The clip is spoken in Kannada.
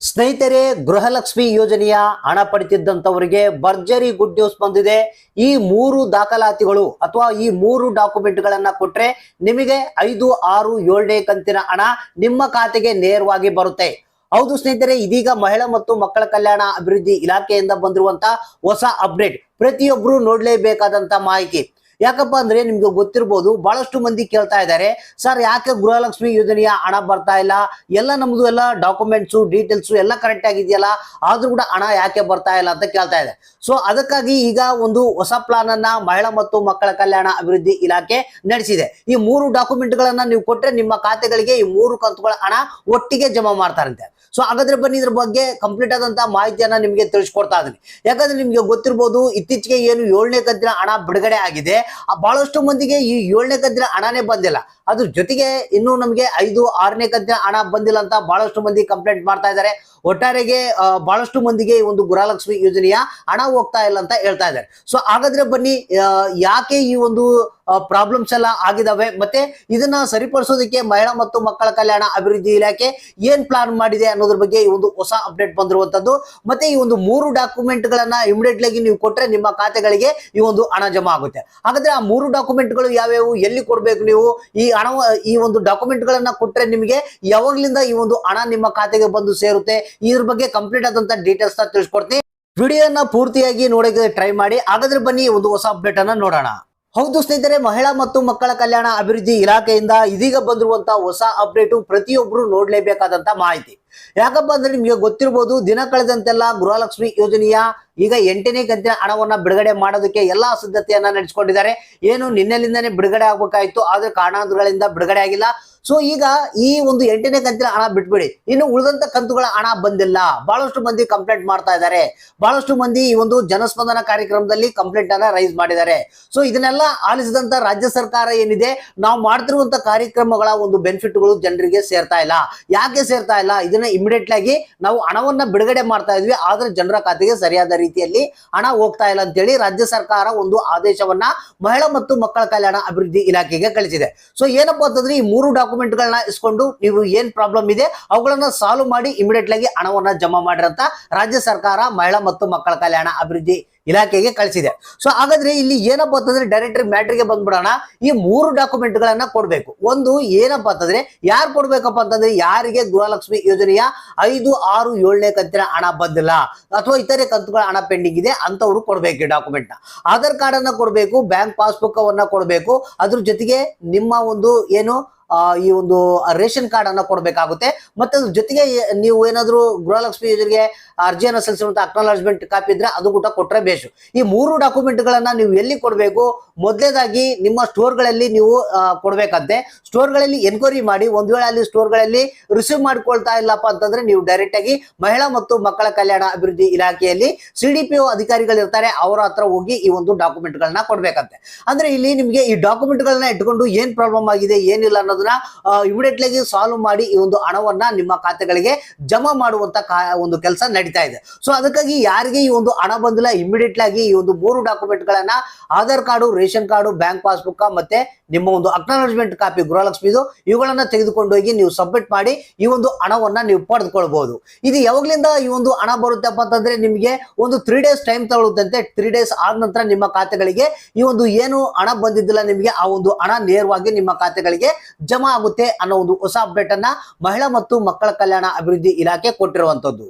ಸ್ನೇಹಿತರೆ, ಗೃಹಲಕ್ಷ್ಮಿ ಯೋಜನೆಯ ಹಣ ಪಡಿತಿದ್ದಂಥವರಿಗೆ ಭರ್ಜರಿ ಗುಡ್ ನ್ಯೂಸ್ ಬಂದಿದೆ. ಈ ಮೂರು ದಾಖಲಾತಿಗಳು ಅಥವಾ ಈ ಮೂರು ಡಾಕ್ಯುಮೆಂಟ್ ಗಳನ್ನ ಕೊಟ್ರೆ ನಿಮಗೆ ಐದು, ಆರು, ಏಳನೇ ಕಂತಿನ ಹಣ ನಿಮ್ಮ ಖಾತೆಗೆ ನೇರವಾಗಿ ಬರುತ್ತೆ. ಹೌದು ಸ್ನೇಹಿತರೆ, ಇದೀಗ ಮಹಿಳಾ ಮತ್ತು ಮಕ್ಕಳ ಕಲ್ಯಾಣ ಅಭಿವೃದ್ಧಿ ಇಲಾಖೆಯಿಂದ ಬಂದಿರುವಂತಹ ಹೊಸ ಅಪ್ಡೇಟ್. ಪ್ರತಿಯೊಬ್ರು ನೋಡ್ಲೇಬೇಕಾದಂತ ಮಾಹಿತಿ. ಯಾಕಪ್ಪ ಅಂದ್ರೆ ನಿಮ್ಗೆ ಗೊತ್ತಿರ್ಬೋದು, ಬಹಳಷ್ಟು ಮಂದಿ ಕೇಳ್ತಾ ಇದ್ದಾರೆ, ಸರ್, ಯಾಕೆ ಗೃಹಲಕ್ಷ್ಮಿ ಯೋಜನೆಯ ಹಣ ಬರ್ತಾ ಇಲ್ಲ? ಎಲ್ಲ ನಮ್ದು ಎಲ್ಲ ಡಾಕ್ಯುಮೆಂಟ್ಸು ಡೀಟೇಲ್ಸ್ ಎಲ್ಲ ಕರೆಕ್ಟ್ ಆಗಿದೆಯಲ್ಲ, ಆದ್ರೂ ಕೂಡ ಹಣ ಯಾಕೆ ಬರ್ತಾ ಇಲ್ಲ? ಅಂತ ಕೇಳ್ತಾ ಇದೆ. ಸೊ ಅದಕ್ಕಾಗಿ ಈಗ ಒಂದು ಹೊಸ ಪ್ಲಾನ್ ಅನ್ನ ಮಹಿಳಾ ಮತ್ತು ಮಕ್ಕಳ ಕಲ್ಯಾಣ ಅಭಿವೃದ್ಧಿ ಇಲಾಖೆ ನಡೆಸಿದೆ. ಈ ಮೂರು ಡಾಕ್ಯುಮೆಂಟ್ ಗಳನ್ನ ನೀವು ಕೊಟ್ರೆ ನಿಮ್ಮ ಖಾತೆಗಳಿಗೆ ಈ ಮೂರು ಕಂತುಗಳ ಹಣ ಒಟ್ಟಿಗೆ ಜಮಾ ಮಾಡ್ತಾರಂತೆ. ಸೊ ಹಾಗಾದ್ರೆ ಬನ್ನಿ, ಇದ್ರ ಬಗ್ಗೆ ಕಂಪ್ಲೀಟ್ ಆದಂತಹ ಮಾಹಿತಿಯನ್ನ ನಿಮಗೆ ತಿಳಿಸ್ಕೊಡ್ತಾ ಇದೀನಿ ಯಾಕಂದ್ರೆ ನಿಮ್ಗೆ ಗೊತ್ತಿರ್ಬೋದು, ಇತ್ತೀಚೆಗೆ ಏನು ಏಳನೇ ಕಂತಿನ ಹಣ ಬಿಡುಗಡೆ ಆಗಿದೆ. ಬಹಳಷ್ಟು ಮಂದಿಗೆ ಈ ಏಳನೇ ಕಂತಿನ ಹಣನೇ ಬಂದಿಲ್ಲ. ಅದ್ರ ಜೊತೆಗೆ ಇನ್ನು ನಮಗೆ ಐದು ಆರನೇ ಕಂತಿನ ಹಣ ಬಂದಿಲ್ಲ ಅಂತ ಬಹಳಷ್ಟು ಮಂದಿ ಕಂಪ್ಲೇಂಟ್ ಮಾಡ್ತಾ ಇದ್ದಾರೆ. ಒಟ್ಟಾರೆಗೆ ಆ, ಬಹಳಷ್ಟು ಮಂದಿಗೆ ಈ ಒಂದು ಗುರಾಲಕ್ಷ್ಮಿ ಯೋಜನೆಯ ಹಣ ಹೋಗ್ತಾ ಇಲ್ಲ ಅಂತ ಹೇಳ್ತಾ ಇದ್ದಾರೆ. ಸೊ ಹಾಗಾದ್ರೆ ಬನ್ನಿ ಆ, ಯಾಕೆ ಈ ಒಂದು ಪ್ರಾಬ್ಲಮ್ಸ್ ಎಲ್ಲ ಆಗಿದಾವೆ. ಮತ್ತೆ ಇದನ್ನ ಸರಿಪಡಿಸೋದಕ್ಕೆ ಮಹಿಳಾ ಮತ್ತು ಮಕ್ಕಳ ಕಲ್ಯಾಣ ಅಭಿವೃದ್ಧಿ ಇಲಾಖೆ ಏನ್ ಪ್ಲಾನ್ ಮಾಡಿದೆ ಅನ್ನೋದ್ರ ಬಗ್ಗೆ ಈ ಒಂದು ಹೊಸ ಅಪ್ಡೇಟ್ ಬಂದಿರುವಂತದ್ದು. ಮತ್ತೆ ಈ ಒಂದು ಮೂರು ಡಾಕ್ಯುಮೆಂಟ್ ಗಳನ್ನ ಇಮಿಡಿಯೇಟ್ ಆಗಿ ನೀವು ಕೊಟ್ರೆ ನಿಮ್ಮ ಖಾತೆಗಳಿಗೆ ಈ ಒಂದು ಹಣ ಜಮಾ ಆಗುತ್ತೆ. ಹಾಗಾದ್ರೆ ಆ ಮೂರು ಡಾಕ್ಯುಮೆಂಟ್ಗಳು ಯಾವ್ಯಾವು? ಎಲ್ಲಿ ಕೊಡ್ಬೇಕು ನೀವು? ಈ ಹಣ, ಈ ಒಂದು ಡಾಕ್ಯುಮೆಂಟ್ ಗಳನ್ನ ಕೊಟ್ರೆ ನಿಮಗೆ ಯಾವಾಗ್ಲಿಂದ ಈ ಒಂದು ಹಣ ನಿಮ್ಮ ಖಾತೆಗೆ ಬಂದು ಸೇರುತ್ತೆ? ಇದ್ರ ಬಗ್ಗೆ ಕಂಪ್ಲೀಟ್ ಆದಂತ ಡೀಟೇಲ್ಸ್ನ ತಿಳಿಸ್ಕೊಡ್ತೀನಿ. ವಿಡಿಯೋನ ಪೂರ್ತಿಯಾಗಿ ನೋಡೋಕೆ ಟ್ರೈ ಮಾಡಿ. ಹಾಗಾದ್ರೆ ಬನ್ನಿ ಒಂದು ಹೊಸ ಅಪ್ಡೇಟ್ ಅನ್ನ ನೋಡೋಣ. ಹೌದು ಸ್ನೇಹಿತರೆ, ಮಹಿಳಾ ಮತ್ತು ಮಕ್ಕಳ ಕಲ್ಯಾಣ ಅಭಿವೃದ್ಧಿ ಇಲಾಖೆಯಿಂದ ಇದೀಗ ಬಂದಿರುವಂತಹ ಹೊಸ ಅಪ್ಡೇಟು ಪ್ರತಿಯೊಬ್ಬರು ನೋಡ್ಲೇಬೇಕಾದಂತ ಮಾಹಿತಿ. ಯಾಕಪ್ಪ ಅಂದ್ರೆ ನಿಮ್ಗೆ ಗೊತ್ತಿರ್ಬೋದು ದಿನ ಕಳೆದಂತೆಲ್ಲ ಗೃಹಲಕ್ಷ್ಮಿ ಯೋಜನೆಯ ಈಗ ಎಂಟನೇ ಕಂತಿನ ಹಣವನ್ನ ಬಿಡುಗಡೆ ಮಾಡೋದಕ್ಕೆ ಎಲ್ಲಾ ಸಿದ್ಧತೆಯನ್ನ ನಡೆಸಿಕೊಂಡಿದ್ದಾರೆ. ಏನು ನಿನ್ನೆಲಿಂದನೇ ಬಿಡುಗಡೆ ಆಗ್ಬೇಕಾಯ್ತು, ಆದ್ರೆ ಕಾರಣಗಳಿಂದ ಬಿಡುಗಡೆ ಆಗಿಲ್ಲ. ಸೊ ಈಗ ಈ ಒಂದು ಎಂಟನೇ ಕಂತಿನ ಹಣ ಬಿಟ್ಬಿಡಿ. ಇನ್ನು ಉಳಿದಂತ ಕಂತುಗಳ ಹಣ ಬಂದಿಲ್ಲ. ಬಹಳಷ್ಟು ಮಂದಿ ಕಂಪ್ಲೇಂಟ್ ಮಾಡ್ತಾ ಇದ್ದಾರೆ. ಬಹಳಷ್ಟು ಮಂದಿ ಈ ಒಂದು ಜನಸ್ಪಂದನ ಕಾರ್ಯಕ್ರಮದಲ್ಲಿ ಕಂಪ್ಲೇಂಟ್ ಅನ್ನ ರೈಸ್ ಮಾಡಿದ್ದಾರೆ. ಸೊ ಇದನ್ನೆಲ್ಲ ಆಲಿಸಿದಂತ ರಾಜ್ಯ ಸರ್ಕಾರ ಏನಿದೆ, ನಾವು ಮಾಡ್ತಿರುವಂತ ಕಾರ್ಯಕ್ರಮಗಳ ಒಂದು ಬೆನಿಫಿಟ್ಗಳು ಜನರಿಗೆ ಸೇರ್ತಾ ಇಲ್ಲ. ಯಾಕೆ ಸೇರ್ತಾ ಇಲ್ಲ? ಇದನ್ನ ಇಮಿಡಿಯೇಟ್ ಆಗಿ ನಾವು ಹಣವನ್ನ ಬಿಡುಗಡೆ ಮಾಡ್ತಾ ಇದ್ವಿ. ಆದ್ರೆ ಜನರ ಖಾತೆಗೆ ಸರಿಯಾದ ರೀತಿಯಲ್ಲಿ ಹಣ ಹೋಗ್ತಾ ಇಲ್ಲ ಅಂತೇಳಿ ರಾಜ್ಯ ಸರ್ಕಾರ ಒಂದು ಆದೇಶವನ್ನ ಮಹಿಳಾ ಮತ್ತು ಮಕ್ಕಳ ಕಲ್ಯಾಣ ಅಭಿವೃದ್ಧಿ ಇಲಾಖೆಗೆ ಕಳಿಸಿದೆ. ಸೊ ಏನಪ್ಪಾ ಅಂತಂದ್ರೆ ಈ ಮೂರು ಡಾಕ್ಯುಮೆಂಟ್ ಗಳನ್ನ ಇಸ್ಕೊಂಡು ನೀವು ಏನ್ ಪ್ರಾಬ್ಲಮ್ ಇದೆ ಅವುಗಳನ್ನ ಸಾಲ್ವ್ ಮಾಡಿ ಇಮಿಡಿಯೇಟ್ ಆಗಿ ಹಣವನ್ನ ಜಮಾ ಮಾಡಿರಂತ ರಾಜ್ಯ ಸರ್ಕಾರ ಮಹಿಳಾ ಮತ್ತು ಮಕ್ಕಳ ಕಲ್ಯಾಣ ಅಭಿವೃದ್ಧಿ ಇಲಾಖೆಗೆ ಕಳಿಸಿದೆ. ಸೊ ಹಾಗಾದ್ರೆ ಇಲ್ಲಿ ಏನಪ್ಪ ಅಂತಂದ್ರೆ ಡೈರೆಕ್ಟರ್ ಮ್ಯಾಟ್ರಿಗೆ ಬಂದ್ಬಿಡೋಣ. ಈ ಮೂರು ಡಾಕ್ಯುಮೆಂಟ್ ಗಳನ್ನ ಕೊಡ್ಬೇಕು. ಒಂದು, ಏನಪ್ಪ ಅಂತಂದ್ರೆ ಯಾರು ಕೊಡ್ಬೇಕಪ್ಪ ಅಂತಂದ್ರೆ ಯಾರಿಗೆ ಗೃಹಲಕ್ಷ್ಮಿ ಯೋಜನೆಯ ಐದು, ಆರು, ಏಳನೇ ಕಂತಿನ ಹಣ ಬಂದಿಲ್ಲ. ಅಥವಾ ಇತರೆ ಕಂತುಗಳ ಹಣ ಪೆಂಡಿಂಗ್ ಇದೆ ಅಂತವ್ರು ಕೊಡ್ಬೇಕು ಈ ಡಾಕ್ಯುಮೆಂಟ್ನ. ಆಧಾರ್ ಕಾರ್ಡ್ ಅನ್ನ ಕೊಡ್ಬೇಕು ಬ್ಯಾಂಕ್ ಪಾಸ್ಬುಕ್ ಅವನ್ನ ಕೊಡ್ಬೇಕು. ಅದ್ರ ಜೊತೆಗೆ ನಿಮ್ಮ ಒಂದು ಏನು ಈ ಒಂದು ರೇಷನ್ ಕಾರ್ಡ್ ಅನ್ನ ಕೊಡಬೇಕಾಗುತ್ತೆ. ಮತ್ತೆ ಅದ್ರ ಜೊತೆಗೆ ನೀವು ಏನಾದ್ರು ಗೃಹಲಕ್ಷ್ಮಿ ಯೋಜನೆಗೆ ಅರ್ಜಿಯನ್ನು ಸಲ್ಲಿಸುವಂತ ಅಕ್ನಾಲಜ್ಮೆಂಟ್ ಕಾಪಿ ಇದ್ರೆ ಅದು ಕೂಡ ಕೊಟ್ರೆ ಬೇಸು ಈ ಮೂರು ಡಾಕ್ಯುಮೆಂಟ್ ಗಳನ್ನ ನೀವು ಎಲ್ಲಿ ಕೊಡಬೇಕು? ಮೊದಲೇದಾಗಿ ನಿಮ್ಮ ಸ್ಟೋರ್ಗಳಲ್ಲಿ ನೀವು ಕೊಡಬೇಕಂತೆ. ಸ್ಟೋರ್ಗಳಲ್ಲಿ ಎನ್ಕ್ವೈರಿ ಮಾಡಿ, ಒಂದ್ ವೇಳೆ ಅಲ್ಲಿ ಸ್ಟೋರ್ಗಳಲ್ಲಿ ರಿಸೀವ್ ಮಾಡ್ಕೊಳ್ತಾ ಇಲ್ಲಪ್ಪ ಅಂತಂದ್ರೆ ನೀವು ಡೈರೆಕ್ಟ್ ಆಗಿ ಮಹಿಳಾ ಮತ್ತು ಮಕ್ಕಳ ಕಲ್ಯಾಣ ಅಭಿವೃದ್ಧಿ ಇಲಾಖೆಯಲ್ಲಿ ಸಿ ಡಿ ಪಿ ಅಧಿಕಾರಿಗಳು ಇರ್ತಾರೆ, ಅವರ ಹತ್ರ ಹೋಗಿ ಈ ಒಂದು ಡಾಕ್ಯುಮೆಂಟ್ ಗಳನ್ನ ಕೊಡ್ಬೇಕಂತೆ. ಅಂದ್ರೆ ಇಲ್ಲಿ ನಿಮಗೆ ಈ ಡಾಕ್ಯುಮೆಂಟ್ ಗಳನ್ನ ಇಟ್ಕೊಂಡು ಏನ್ ಪ್ರಾಬ್ಲಮ್ ಆಗಿದೆ, ಏನಿಲ್ಲ ಅನ್ನೋದನ್ನ ಇಮಿಡಿಯೇಟ್ಲಿ ಸಾಲ್ವ್ ಮಾಡಿ ಈ ಒಂದು ಹಣವನ್ನ ನಿಮ್ಮ ಖಾತೆಗಳಿಗೆ ಜಮಾ ಮಾಡುವಂತ ಒಂದು ಕೆಲಸ ನಡೀತಾ ಇದೆ. ಸೊ ಅದಕ್ಕಾಗಿ ಯಾರಿಗೆ ಈ ಒಂದು ಹಣ ಬಂದಿಲ್ಲ ಇಮಿಡಿಯೇಟ್ಲಾಗಿ ಈ ಒಂದು ಮೂರು ಡಾಕ್ಯುಮೆಂಟ್ ಗಳನ್ನ Aadhaar card ration card, bank passbook ಮತ್ತೆ ನಿಮ್ಮ ಒಂದು ಅಕ್ನಾಲಜ್ಮೆಂಟ್ ಕಾಪಿ ಗೃಹಲಕ್ಷ್ಮಿದು ಇವುಗಳನ್ನ ತೆಗೆದುಕೊಂಡು ಹೋಗಿ ನೀವು ಸಬ್ಮಿಟ್ ಮಾಡಿ ಈ ಒಂದು ಹಣವನ್ನ ನೀವು ಪಡೆದುಕೊಳ್ಬಹುದು ಇದು ಯಾವಾಗ್ಲಿಂದ ಈ ಒಂದು ಹಣ ಬರುತ್ತೆ ಅಂತಂದ್ರೆ ನಿಮಗೆ ಒಂದು ತ್ರೀ ಡೇಸ್ ಟೈಮ್ ತಗೊಳ್ಳುತ್ತಂತೆ. ತ್ರೀ ಡೇಸ್ ಆದ ನಂತರ ನಿಮ್ಮ ಖಾತೆಗಳಿಗೆ ಈ ಒಂದು ಏನು ಹಣ ಬಂದಿದ್ದಿಲ್ಲ ನಿಮಗೆ, ಆ ಒಂದು ಹಣ ನೇರವಾಗಿ ನಿಮ್ಮ ಖಾತೆಗಳಿಗೆ ಜಮಾ ಆಗುತ್ತೆ ಅನ್ನೋ ಒಂದು ಹೊಸ ಅಪ್ಡೇಟ್ ಅನ್ನ ಮಹಿಳಾ ಮತ್ತು ಮಕ್ಕಳ ಕಲ್ಯಾಣ ಅಭಿವೃದ್ಧಿ ಇಲಾಖೆ ಕೊಟ್ಟಿರುವಂತದ್ದು